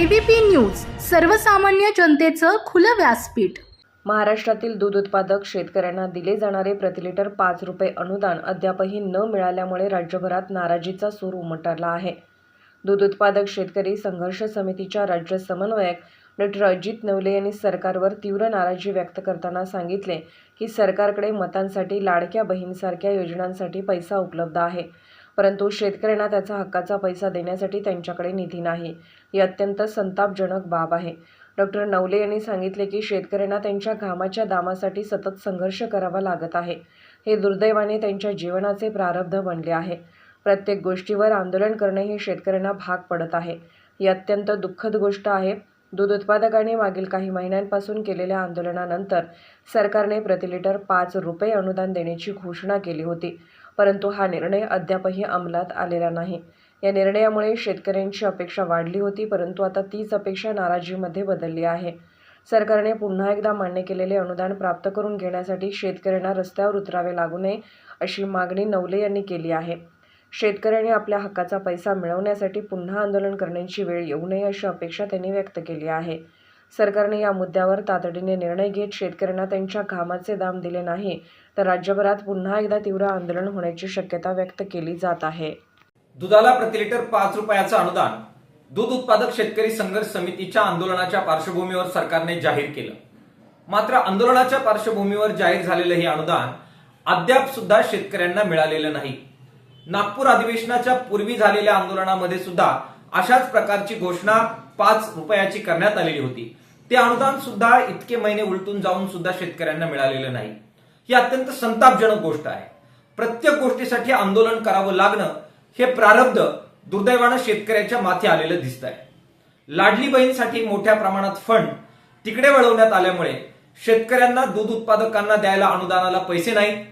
ABP news सर्वसामान्य जनतेचं खुलं व्यासपीठ. महाराष्ट्रातील दूध उत्पादक शेतकऱ्यांना दिले जाणारे प्रतिलिटर पाच रुपये अनुदान अद्यापही न मिळाल्यामुळे राज्यभरात नाराजीचा सूर उमटला आहे. दूध उत्पादक शेतकरी संघर्ष समितीच्या राज्य समन्वयक डॉक्टर अजित नवले यांनी सरकारवर तीव्र नाराजी व्यक्त करताना सांगितले की सरकारकडे मतांसाठी लाडक्या बहीणसारख्या योजनांसाठी पैसा उपलब्ध आहे. परंतु शेतकऱ्यांना त्याचा हक्काचा पैसा देण्यासाठी त्यांच्याकडे निधी नाही. ही अत्यंत संतापजनक बाब आहे. डॉक्टर नवले यांनी सांगितले की शेतकऱ्यांना त्यांच्या घामाच्या दामासाठी सतत संघर्ष करावा लागत आहे. हे दुर्दैवाने त्यांच्या जीवनाचे प्रारब्ध बनले आहे. प्रत्येक गोष्टीवर आंदोलन करणे हे शेतकऱ्यांना भाग पडत आहे. ही अत्यंत दुःखद गोष्ट आहे. दूध उत्पादकांनी मागील काही महिन्यांपासून केलेल्या आंदोलनानंतर सरकारने प्रतिलिटर पाच रुपये अनुदान देण्याची घोषणा केली होती. परंतु हा निर्णय अद्यापही अंमलात आलेला नाही. या निर्णयामुळे शेतकऱ्यांची अपेक्षा वाढली होती परंतु आता तीच अपेक्षा नाराजीमध्ये बदलली आहे. सरकारने पुन्हा एकदा मान्य केलेले अनुदान प्राप्त करून घेण्यासाठी शेतकऱ्यांना रस्त्यावर उतरावे लागू नये अशी मागणी नवले यांनी केली आहे. शेतकऱ्यांनी आपल्या हक्काचा पैसा मिळवण्यासाठी पुन्हा आंदोलन करण्याची वेळ येऊ नये अशी अपेक्षा त्यांनी व्यक्त केली आहे. सरकारने या मुद्द्यावर तातडीने निर्णय घेत शेतकऱ्यांना त्यांच्या घामाचे दाम दिले नाही तर राज्यभरात पुन्हा एकदा तीव्र आंदोलन होण्याची शक्यता व्यक्त केली जात आहे. दुधाला प्रतिलिटर पाच रुपयाचं अनुदान दूध उत्पादक शेतकरी संघर्ष समितीच्या आंदोलनाच्या पार्श्वभूमीवर सरकारने जाहीर केलं. मात्र आंदोलनाच्या पार्श्वभूमीवर जाहीर झालेलं हे अनुदान अद्याप सुद्धा शेतकऱ्यांना मिळालेलं नाही. नागपूर अधिवेशनाच्या पूर्वी झालेल्या आंदोलनामध्ये सुद्धा अशाच प्रकारची घोषणा पाच रुपयाची करण्यात आलेली होती. ते अनुदान सुद्धा इतके महिने उलटून जाऊन सुद्धा शेतकऱ्यांना मिळालेलं नाही. ही अत्यंत संतापजनक गोष्ट आहे. प्रत्येक गोष्टीसाठी आंदोलन करावं लागणं हे प्रारब्ध दुर्दैवानं शेतकऱ्याच्या माथी आलेलं दिसत आहे लाडली बहीणसाठी मोठ्या प्रमाणात फंड तिकडे वळवण्यात आल्यामुळे शेतकऱ्यांना दूध उत्पादकांना द्यायला अनुदानाला पैसे नाहीत.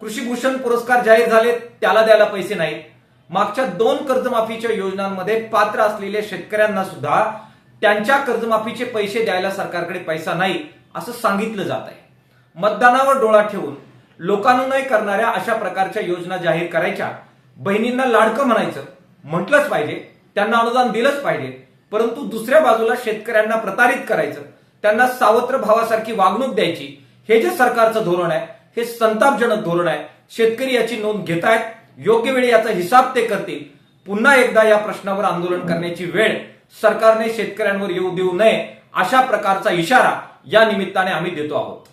कृषीभूषण पुरस्कार जाहीर झाले त्याला द्यायला पैसे नाहीत. मागच्या दोन कर्जमाफीच्या योजनांमध्ये पात्र असलेल्या शेतकऱ्यांना सुद्धा त्यांच्या कर्जमाफीचे पैसे द्यायला सरकारकडे पैसा नाही असं सांगितलं जात आहे. मतदानावर डोळा ठेवून लोकानुनय करणाऱ्या अशा प्रकारच्या योजना जाहीर करायच्या बहिणींना लाडकं म्हणायचं म्हटलंच पाहिजे त्यांना अनुदान दिलंच पाहिजे परंतु दुसऱ्या बाजूला शेतकऱ्यांना प्रतारित करायचं त्यांना सावत्र भावासारखी वागणूक द्यायची हे जे सरकारचं धोरण आहे हे संतापजनक धोरण आहे. शेतकरी याची नोंद घेत आहेत योग्य वेळी याचा हिसाब ते करतील. पुन्हा एकदा या प्रश्नावर आंदोलन करण्याची वेळ सरकारने शेतकऱ्यांवर येऊ देऊ नये अशा प्रकारचा इशारा या निमित्ताने आम्ही देतो आहोत.